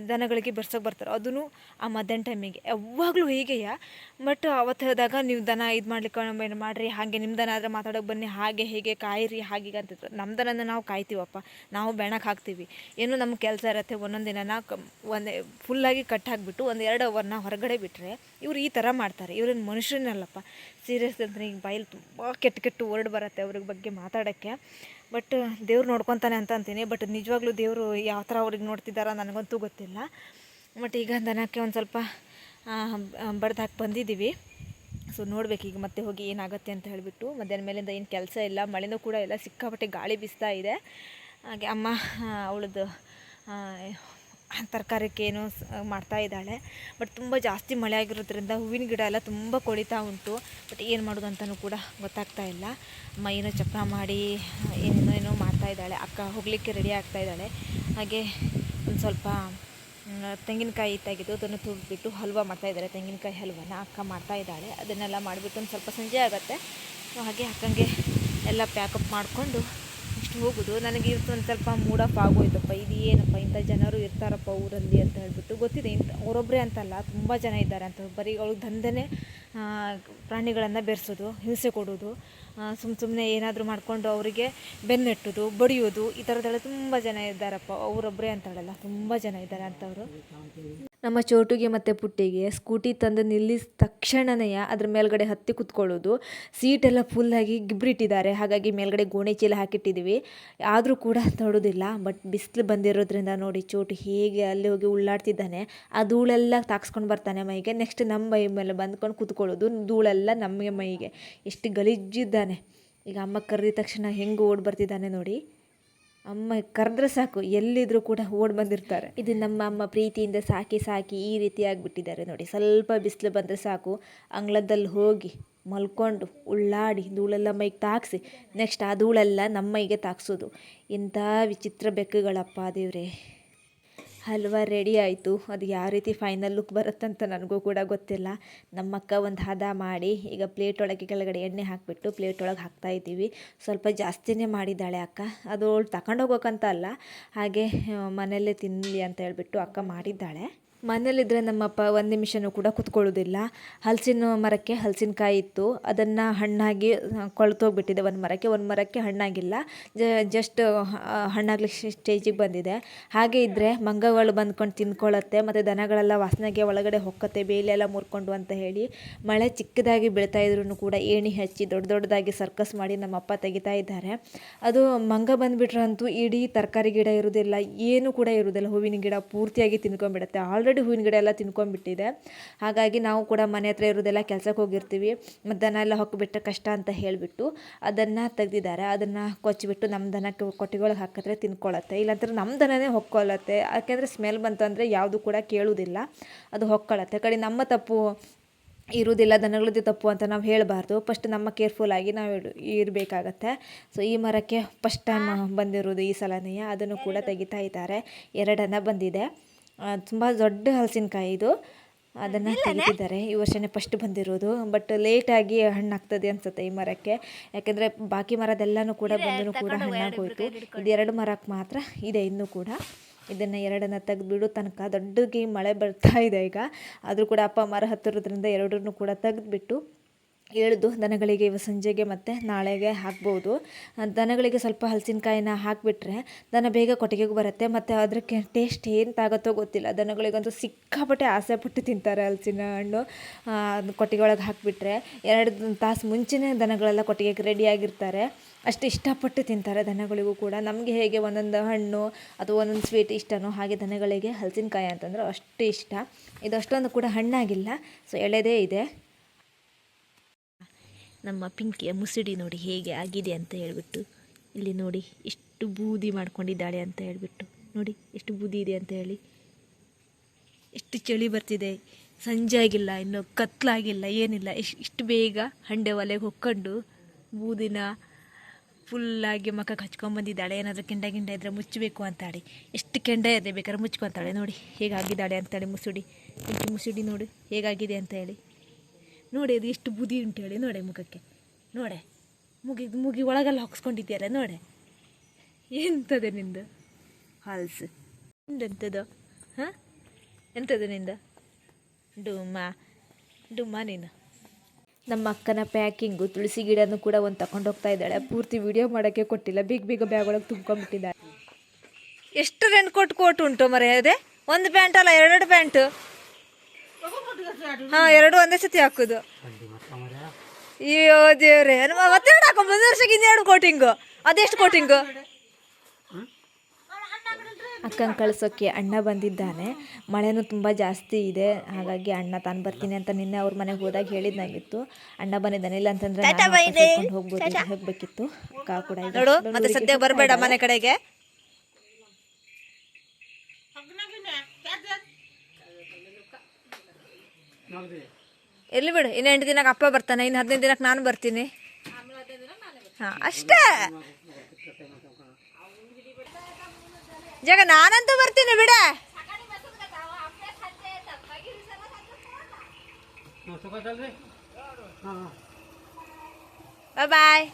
ದನಗಳಿಗೆ ಬರ್ಸೋಕೆ ಬರ್ತಾರೆ ಅದೂ ಆ ಮಧ್ಯಾಹ್ನ ಟೈಮಿಗೆ ಯಾವಾಗಲೂ ಹೀಗೆಯ? ಬಟ್ ಅವತ್ತು ಹೇಳಿದಾಗ ನೀವು ದನ ಇದು ಮಾಡ್ಲಿಕ್ಕೆ ಏನು ಮಾಡಿರಿ? ಹಾಗೆ ನಿಮ್ಮ ದನ ಆದರೆ ಮಾತಾಡೋಕೆ ಬನ್ನಿ. ಹಾಗೆ, ಹೀಗೆ, ಕಾಯಿರಿ ಹಾಗೀಗ ಹೀಗೆ ಅಂತಿದ್ರು. ನಮ್ಮ ದನನ ನಾವು ಕಾಯ್ತೀವಪ್ಪ. ನಾವು ಬೆಣಕ್ಕೆ ಹಾಕ್ತೀವಿ. ಏನೋ ನಮ್ಮ ಕೆಲಸ ಇರತ್ತೆ ಒಂದೊಂದು ದಿನನ ಕ, ಒಂದೇ ಫುಲ್ಲಾಗಿ ಕಟ್ ಹಾಕಿಬಿಟ್ಟು ಒಂದು ಎರಡು ಅವರ್ನ ಹೊರಗಡೆ ಬಿಟ್ಟರೆ ಇವ್ರು ಈ ಥರ ಮಾಡ್ತಾರೆ. ಇವ್ರೇನು ಮನುಷ್ಯನಲ್ಲಪ್ಪ ಸೀರಿಯಸ್ ಅಂದರೆ ಈಗ ಬಾಯಲ್ಲಿ ತುಂಬ ಕೆಟ್ಟ ಕೆಟ್ಟ ವರ್ಡ್ ಬರುತ್ತೆ ಅವ್ರಿಗೆ ಬಗ್ಗೆ ಮಾತಾಡೋಕ್ಕೆ. ಬಟ್ ದೇವ್ರು ನೋಡ್ಕೊತಾನೆ ಅಂತ ಅಂತೀನಿ. ಬಟ್ ನಿಜವಾಗ್ಲೂ ದೇವರು ಯಾವ ಥರ ಅವ್ರಿಗೆ ನೋಡ್ತಿದ್ದಾರ ನನಗಂತೂ ಗೊತ್ತಿಲ್ಲ. ಬಟ್ ಈಗ ದನಕ್ಕೆ ಒಂದು ಸ್ವಲ್ಪ ಬಡ್ದು ಹಾಕಿ ಬಂದಿದ್ದೀವಿ ಸೊ ನೋಡ್ಬೇಕು ಈಗ ಮತ್ತೆ ಹೋಗಿ ಏನಾಗುತ್ತೆ ಅಂತ ಹೇಳಿಬಿಟ್ಟು. ಮಧ್ಯಾಹ್ನ ಮೇಲಿಂದ ಏನು ಕೆಲಸ ಇಲ್ಲ, ಮಳೆನೂ ಕೂಡ ಇಲ್ಲ, ಸಿಕ್ಕಾಪಟ್ಟೆ ಗಾಳಿ ಬೀಸ್ತಾ ಇದೆ. ಹಾಗೆ ಅಮ್ಮ ಅವಳದ್ದು ತರಕಾರಿಕೇನು ಮಾಡ್ತಾ ಇದ್ದಾಳೆ. ಬಟ್ ತುಂಬ ಜಾಸ್ತಿ ಮಳೆ ಆಗಿರೋದ್ರಿಂದ ಹೂವಿನ ಗಿಡ ಎಲ್ಲ ತುಂಬ ಕೊಳಿತಾ ಉಂಟು. ಬಟ್ ಏನು ಮಾಡೋದು ಅಂತಲೂ ಕೂಡ ಗೊತ್ತಾಗ್ತಾ ಇಲ್ಲ. ಅಮ್ಮ ಏನೋ ಚಪ್ರ ಮಾಡಿ ಏನೇನೋ ಏನೋ ಮಾಡ್ತಾ ಇದ್ದಾಳೆ. ಅಕ್ಕ ಹೋಗಲಿಕ್ಕೆ ರೆಡಿ ಆಗ್ತಾ ಇದ್ದಾಳೆ. ಹಾಗೆ ಒಂದು ಸ್ವಲ್ಪ ತೆಂಗಿನಕಾಯಿ ತೆಗೆದು ಅದನ್ನು ತುರಿದ್ಬಿಟ್ಟು ಹಲ್ವ ಮಾಡ್ತಾಯಿದ್ದಾರೆ ತೆಂಗಿನಕಾಯಿ ಹಲ್ವನ ಅಕ್ಕ ಮಾಡ್ತಾ ಇದ್ದಾಳೆ. ಅದನ್ನೆಲ್ಲ ಮಾಡಿಬಿಟ್ಟು ಒಂದು ಸ್ವಲ್ಪ ಸಂಜೆ ಆಗುತ್ತೆ. ಹಾಗೆ ಅಕ್ಕಂಗೆ ಎಲ್ಲ ಪ್ಯಾಕಪ್ ಮಾಡಿಕೊಂಡು ಹೋಗೋದು. ನನಗೆ ಇವತ್ತು ಒಂದು ಸ್ವಲ್ಪ ಮೂಡ್ ಆಫ್ ಆಗೋಯ್ತಪ್ಪ. ಇದು ಏನಪ್ಪ, ಇಂಥ ಜನರು ಇರ್ತಾರಪ್ಪ ಊರಲ್ಲಿ ಅಂತ ಹೇಳ್ಬಿಟ್ಟು ಗೊತ್ತಿದೆ. ಇಂಥ ಅವರೊಬ್ಬರೇ ಅಂತಲ್ಲ, ತುಂಬ ಜನ ಇದ್ದಾರೆ ಅಂತ. ಬರೀ ಅವಳು ದಂಧೆನೇ ಪ್ರಾಣಿಗಳನ್ನು ಬೆರೆಸೋದು, ಹಿಂಸೆ ಕೊಡೋದು ಸುಮ್ಮ ಸುಮ್ಮನೆ ಏನಾದರೂ ಮಾಡಿಕೊಂಡು ಅವರಿಗೆ ಬೆನ್ನೆಟ್ಟೋದು, ಬಡಿಯೋದು, ಈ ಥರದ್ದೆಲ್ಲ ತುಂಬ ಜನ ಇದ್ದಾರಪ್ಪ. ಅವರೊಬ್ಬರೇ ಅಂತಾಳಲ್ಲ, ತುಂಬ ಜನ ಇದ್ದಾರೆ ಅಂಥವ್ರು ನಮ್ಮ ಚೋಟುಗೆ ಮತ್ತು ಪುಟ್ಟಿಗೆ ಸ್ಕೂಟಿ ತಂದು ನಿಲ್ಲಿಸಿದ ತಕ್ಷಣನೇ ಅದ್ರ ಮೇಲ್ಗಡೆ ಹತ್ತಿ ಕುತ್ಕೊಳ್ಳೋದು. ಸೀಟೆಲ್ಲ ಫುಲ್ಲಾಗಿ ಗಿಬ್ರಿಟ್ಟಿದ್ದಾರೆ ಹಾಗಾಗಿ ಮೇಲ್ಗಡೆ ಗೋಣೆ ಚೀಲ ಹಾಕಿಟ್ಟಿದ್ದೀವಿ. ಆದರೂ ಕೂಡ ತೊಡೋದಿಲ್ಲ. ಬಟ್ ಬಿಸಿಲು ಬಂದಿರೋದ್ರಿಂದ ನೋಡಿ ಚೋಟು ಹೇಗೆ ಅಲ್ಲಿ ಹೋಗಿ ಉಳ್ಳಾಡ್ತಿದ್ದಾನೆ. ಆ ಧೂಳೆಲ್ಲ ತಾಕ್ಸ್ಕೊಂಡು ಬರ್ತಾನೆ ಮೈಗೆ. ನೆಕ್ಸ್ಟ್ ನಮ್ಮ ಮೈ ಮೇಲೆ ಬಂದ್ಕೊಂಡು ಕುತ್ಕೊಳ್ಳೋದು. ಧೂಳೆಲ್ಲ ನಮಗೆ ಮೈಗೆ. ಎಷ್ಟು ಗಲೀಜಿದ್ದಾನೆ. ಈಗ ಅಮ್ಮ ಕರೆದ ತಕ್ಷಣ ಹೆಂಗೆ ಓಡಿ ಬರ್ತಿದ್ದಾನೆ ನೋಡಿ. ಅಮ್ಮ ಕರೆದ್ರೆ ಸಾಕು, ಎಲ್ಲಿದ್ರೂ ಕೂಡ ಓಡಿ ಬಂದಿರ್ತಾರೆ. ಇದು ನಮ್ಮ ಅಮ್ಮ ಪ್ರೀತಿಯಿಂದ ಸಾಕಿ ಸಾಕಿ ಈ ರೀತಿ ಆಗಿಬಿಟ್ಟಿದ್ದಾರೆ ನೋಡಿ. ಸ್ವಲ್ಪ ಬಿಸಿಲು ಬಂದರೆ ಸಾಕು, ಅಂಗಳದಲ್ಲಿ ಹೋಗಿ ಮಲ್ಕೊಂಡು ಉಳ್ಳಾಡಿ ಧೂಳೆಲ್ಲ ಮೈಗೆ ತಾಗಿಸಿ ನೆಕ್ಸ್ಟ್ ಆ ಧೂಳೆಲ್ಲ ನಮ್ಮ ಮೈಗೆ ತಾಕ್ಸೋದು. ಇಂಥ ವಿಚಿತ್ರ ಬೆಕ್ಕುಗಳಪ್ಪ ದೇವ್ರೆ. ಹಲ್ವ ರೆಡಿ ಆಯಿತು. ಅದು ಯಾವ ರೀತಿ ಫೈನಲ್ ಲುಕ್ ಬರುತ್ತಂತ ನನಗೂ ಕೂಡ ಗೊತ್ತಿಲ್ಲ. ನಮ್ಮಕ್ಕ ಒಂದು ಹದ ಮಾಡಿ ಈಗ ಪ್ಲೇಟ್ ಒಳಗೆ ಕೆಳಗಡೆ ಎಣ್ಣೆ ಹಾಕಿಬಿಟ್ಟು ಪ್ಲೇಟ್ ಒಳಗೆ ಹಾಕ್ತಾಯಿದ್ದೀವಿ ಸ್ವಲ್ಪ ಜಾಸ್ತಿನೇ ಮಾಡಿದ್ದಾಳೆ ಅಕ್ಕ. ಅದು ಅವಳು ತಗೊಂಡೋಗೋಕ್ಕಂತ ಅಲ್ಲ. ಹಾಗೆ ಮನೆಯಲ್ಲೇ ತಿನ್ನಲಿ ಅಂತ ಹೇಳಿಬಿಟ್ಟು ಅಕ್ಕ ಮಾಡಿದ್ದಾಳೆ. ಮನೇಲಿದ್ದರೆ ನಮ್ಮಪ್ಪ ಒಂದು ನಿಮಿಷನೂ ಕೂಡ ಕುತ್ಕೊಳ್ಳೋದಿಲ್ಲ. ಹಲಸಿನ ಮರಕ್ಕೆ ಹಲಸಿನಕಾಯಿ ಇತ್ತು. ಅದನ್ನು ಹಣ್ಣಾಗಿ ಕೊಳ್ತೋಗ್ಬಿಟ್ಟಿದೆ ಒಂದು ಮರಕ್ಕೆ. ಒಂದು ಮರಕ್ಕೆ ಹಣ್ಣಾಗಿಲ್ಲ. ಜಸ್ಟ್ ಹಣ್ಣಾಗ್ಲಿಕ್ಕೆ ಸ್ಟೇಜಿಗೆ ಬಂದಿದೆ. ಹಾಗೆ ಇದ್ದರೆ ಮಂಗಗಳು ಬಂದ್ಕೊಂಡು ತಿನ್ಕೊಳ್ಳುತ್ತೆ ಮತ್ತು ದನಗಳೆಲ್ಲ ವಾಸನೆಗೆ ಒಳಗಡೆ ಹೊಕ್ಕತ್ತೆ, ಬೇಲೆಲ್ಲ ಮುರ್ಕೊಂಡು ಅಂತ ಹೇಳಿ ಮಳೆ ಚಿಕ್ಕದಾಗಿ ಬೀಳ್ತಾ ಇದ್ರೂ ಕೂಡ ಏಣಿ ಹಚ್ಚಿ ದೊಡ್ಡ ದೊಡ್ಡದಾಗಿ ಸರ್ಕಸ್ ಮಾಡಿ ನಮ್ಮಪ್ಪ ತೆಗಿತಾ ಇದ್ದಾರೆ. ಅದು ಮಂಗ ಬಂದುಬಿಟ್ರಂತೂ ಇಡೀ ತರಕಾರಿ ಗಿಡ ಇರೋದಿಲ್ಲ, ಏನು ಕೂಡ ಇರೋದಿಲ್ಲ. ಹೂವಿನ ಗಿಡ ಪೂರ್ತಿಯಾಗಿ ತಿನ್ಕೊಂಡ್ಬಿಡುತ್ತೆ. ಆಲ್ರೆಡಿ ಆಲ್ರೆಡಿ ಹೂವಿನ ಗಿಡ ಎಲ್ಲ ತಿನ್ಕೊಂಡ್ಬಿಟ್ಟಿದೆ. ಹಾಗಾಗಿ ನಾವು ಕೂಡ ಮನೆ ಹತ್ರ ಇರೋದೆಲ್ಲ ಕೆಲಸಕ್ಕೆ ಹೋಗಿರ್ತೀವಿ. ಮತ್ತು ದನ ಎಲ್ಲ ಹೊಕ್ಬಿಟ್ರೆ ಕಷ್ಟ ಅಂತ ಹೇಳಿಬಿಟ್ಟು ಅದನ್ನು ತೆಗ್ದಿದ್ದಾರೆ. ಅದನ್ನು ಕೊಚ್ಚಿಬಿಟ್ಟು ನಮ್ಮ ದನಕ್ಕೆ ಕೊಟ್ಟಿಗಳಿಗೆ ಹಾಕಿದ್ರೆ ತಿನ್ಕೊಳ್ಳುತ್ತೆ ಇಲ್ಲಾಂದ್ರೆ ನಮ್ಮ ದನನೇ ಹೊಕ್ಕೊಳ್ಳುತ್ತೆ ಯಾಕೆಂದರೆ ಸ್ಮೆಲ್ ಬಂತು ಅಂದರೆ ಯಾವುದು ಕೂಡ ಕೇಳುವುದಿಲ್ಲ ಅದು ಹೊಕ್ಕೊಳ್ಳುತ್ತೆ ಕಡೆ ನಮ್ಮ ತಪ್ಪು ಇರುವುದಿಲ್ಲ ದನಗಳದ್ದು ತಪ್ಪು ಅಂತ ನಾವು ಹೇಳಬಾರ್ದು. ಫಸ್ಟ್ ನಮ್ಮ ಕೇರ್ಫುಲ್ಲಾಗಿ ನಾವು ಇಡು- ಇರಬೇಕಾಗತ್ತೆ. ಸೊ ಈ ಮರಕ್ಕೆ ಫಸ್ಟ್ ಟೈಮ್ ಬಂದಿರೋದು ಈ ಸಲನೆಯ. ಅದನ್ನು ಕೂಡ ತೆಗಿತಾ ಇದ್ದಾರೆ. ಎರಡನ್ನ ಬಂದಿದೆ. ತುಂಬ ದೊಡ್ಡ ಹಲಸಿನಕಾಯಿ ಇದು. ಅದನ್ನು ತೆಗೆದಿದ್ದಾರೆ. ಈ ವರ್ಷನೇ ಫಸ್ಟ್ ಬಂದಿರೋದು. ಬಟ್ ಲೇಟಾಗಿ ಹಣ್ಣಾಗ್ತದೆ ಅನ್ಸುತ್ತೆ ಈ ಮರಕ್ಕೆ. ಯಾಕೆಂದರೆ ಬಾಕಿ ಮರದೆಲ್ಲನೂ ಕೂಡ ಬಂದರೂ ಕೂಡ ಹಣ್ಣಾಗೋಯ್ತು ಇದು ಎರಡು ಮರಕ್ಕೆ ಮಾತ್ರ ಇದೆ ಇನ್ನೂ ಕೂಡ. ಇದನ್ನು ಎರಡನ್ನ ತೆಗೆದ್ಬಿಡು ತನಕ. ದೊಡ್ಡಗೆ ಮಳೆ ಬರ್ತಾ ಇದೆ ಈಗ. ಆದರೂ ಕೂಡ ಅಪ್ಪ ಮರ ಹತ್ತಿರೋದ್ರಿಂದ ಎರಡನ್ನೂ ಕೂಡ ತೆಗೆದ್ಬಿಟ್ಟು ಎಳೆದು ದನಗಳಿಗೆ ಇವ ಸಂಜೆಗೆ ಮತ್ತು ನಾಳೆಗೆ ಹಾಕ್ಬೋದು. ದನಗಳಿಗೆ ಸ್ವಲ್ಪ ಹಲಸಿನಕಾಯಿನ ಹಾಕಿಬಿಟ್ರೆ ದನ ಬೇಗ ಕೊಟ್ಟಿಗೆಗೆ ಬರುತ್ತೆ. ಮತ್ತು ಅದಕ್ಕೆ ಟೇಸ್ಟ್ ಎಂತಾಗುತ್ತೋ ಗೊತ್ತಿಲ್ಲ. ದನಗಳಿಗಂತೂ ಸಿಕ್ಕಾಪಟ್ಟೆ ಆಸೆ ಪಟ್ಟು ತಿಂತಾರೆ ಹಲಸಿನ ಹಣ್ಣು. ಕೊಟ್ಟಿಗೆ ಒಳಗೆ ಹಾಕಿಬಿಟ್ರೆ ಎರಡು ತಾಸು ಮುಂಚೆನೇ ದನಗಳೆಲ್ಲ ಕೊಟ್ಟಿಗೆಗೆ ರೆಡಿಯಾಗಿರ್ತಾರೆ ಅಷ್ಟು ಇಷ್ಟಪಟ್ಟು ತಿಂತಾರೆ ದನಗಳಿಗೂ ಕೂಡ. ನಮಗೆ ಹೇಗೆ ಒಂದೊಂದು ಹಣ್ಣು ಅಥವಾ ಒಂದೊಂದು ಸ್ವೀಟ್ ಇಷ್ಟನೋ ಹಾಗೆ ದನಗಳಿಗೆ ಹಲಸಿನಕಾಯಿ ಅಂತಂದ್ರೆ ಅಷ್ಟು ಇಷ್ಟ. ಇದು ಅಷ್ಟೊಂದು ಕೂಡ ಹಣ್ಣಾಗಿಲ್ಲ. ಸೊ ಎಳೆದೇ ಇದೆ. ನಮ್ಮ ಪಿಂಕಿಯ ಮುಸುಡಿ ನೋಡಿ ಹೇಗೆ ಆಗಿದೆ ಅಂತ ಹೇಳಿಬಿಟ್ಟು, ಇಲ್ಲಿ ನೋಡಿ ಎಷ್ಟು ಬೂದಿ ಮಾಡ್ಕೊಂಡಿದ್ದಾಳೆ ಅಂತ ಹೇಳಿಬಿಟ್ಟು, ನೋಡಿ ಎಷ್ಟು ಬೂದಿ ಇದೆ ಅಂತ ಹೇಳಿ. ಎಷ್ಟು ಚಳಿ ಬರ್ತಿದೆ ಸಂಜೆ ಆಗಿಲ್ಲ ಇನ್ನು ಕತ್ಲಾಗಿಲ್ಲ, ಏನಿಲ್ಲ ಇಷ್ಟು ಇಷ್ಟು ಬೇಗ ಹಂಡೆ ಒಲೆಗೆ ಹೊಕ್ಕೊಂಡು ಬೂದಿನ ಫುಲ್ಲಾಗಿ ಮಖಕ್ಕೆ ಹಚ್ಕೊಂಬಂದಿದ್ದಾಳೆ ಏನಾದರೂ ಕೆಂಡ ಗಿಂಡ ಇದ್ದರೆ ಮುಚ್ಚಬೇಕು ಅಂತಾಳೆ. ಎಷ್ಟು ಕೆಂಡ ಇದೆ ಬೇಕಾದ್ರೆ ಮುಚ್ಕೊಂತಾಳೆ. ನೋಡಿ ಹೇಗಾಗಿದ್ದಾಳೆ ಅಂತಾಳೆ ಮುಸುಡಿ. ಮುಸುಡಿ ನೋಡು ಹೇಗಾಗಿದೆ ಅಂತ ಹೇಳಿ. ನೋಡಿ ಅದು ಎಷ್ಟು ಬುದಿ ಉಂಟು ಹೇಳಿ ನೋಡೆ ಮುಖಕ್ಕೆ. ನೋಡೆ ಮುಗಿ ಮುಗಿ ಒಳಗೆಲ್ಲ ಹೊಕ್ಸ್ಕೊಂಡಿದ್ದೀಯಲ್ಲ ನೋಡೆ. ಎಂಥದ ನಿಂದು? ಹಾಲ್ಸ್ ಎಂಥದ್ದು ಹಾಂ? ಎಂಥದ್ದು ನಿಂದು? ಡುಮ್ಮ ಡುಮ್ಮ ನೀನು. ನಮ್ಮ ಅಕ್ಕನ ಪ್ಯಾಕಿಂಗು ತುಳಸಿ ಗಿಡನೂ ಕೂಡ ಒಂದು ತಗೊಂಡು ಹೋಗ್ತಾ ಇದ್ದಾಳೆ. ಪೂರ್ತಿ ವಿಡಿಯೋ ಮಾಡೋಕ್ಕೆ ಕೊಟ್ಟಿಲ್ಲ. ಬೇಗ ಬೇಗ ಬ್ಯಾಗ್ ಒಳಗೆ ತುಂಬ್ಕೊಂಡ್ಬಿಟ್ಟಿದ್ದಾಳೆ. ಎಷ್ಟು ರೆಂಟ್ ಕೊಟ್ಟು ಕೋಟ್ ಉಂಟು ಮರೆಯದೆ? ಒಂದು ಪ್ಯಾಂಟ್ ಅಲ್ಲ ಎರಡು ಪ್ಯಾಂಟು ಹಾಂ ಎರಡು ಒಂದೇ ಸತಿ ಹಾಕೋದು. ಅಯ್ಯೋ ದೇವ್ರೆ ಮತ್ತೆರಡು ಹಾಕೋ ಮುಂದಿನ ವರ್ಷಕ್ಕೆ ಇನ್ನೆರಡು ಕೋಟಿಂಗು ಅದೆಷ್ಟು ಕೋಟಿಂಗು ಅಕ್ಕನ ಕಳ್ಸೋಕ್ಕೆ ಅಣ್ಣ ಬಂದಿದ್ದಾನೆ. ಮಳೆನೂ ತುಂಬ ಜಾಸ್ತಿ ಇದೆ. ಹಾಗಾಗಿ ಅಣ್ಣ ತಾನು ಬರ್ತೀನಿ ಅಂತ ನಿನ್ನೆ ಅವ್ರ ಮನೆಗೆ ಹೋದಾಗ ಹೇಳಿದ್ನಾಗಿತ್ತು. ಅಣ್ಣ ಬಂದಿದ್ದಾನೆ. ಇಲ್ಲ ಅಂತಂದ್ರೆ ಹೋಗ್ಬೋದು ಹೋಗ್ಬೇಕಿತ್ತು ಅಕ್ಕ ಕೂಡ ನೋಡು ಮತ್ತೆ ಸದ್ಯ ಬರಬೇಡ ಮನೆ ಕಡೆಗೆ. ಎಲ್ಲಿ ಬಿಡು ಇನ್ನು ಎಂಟು ದಿನಕ್ಕೆ ಅಪ್ಪ ಬರ್ತಾನೆ ಇನ್ನು ಹದಿನೈದು ದಿನಕ್ಕೆ ನಾನು ಬರ್ತೀನಿ. ಹಾಂ ಅಷ್ಟೇ. ಜಗ ನಾನಂತೂ ಬರ್ತೀನಿ ಬಿಡ. ಬಾಯ್ ಬಾಯ್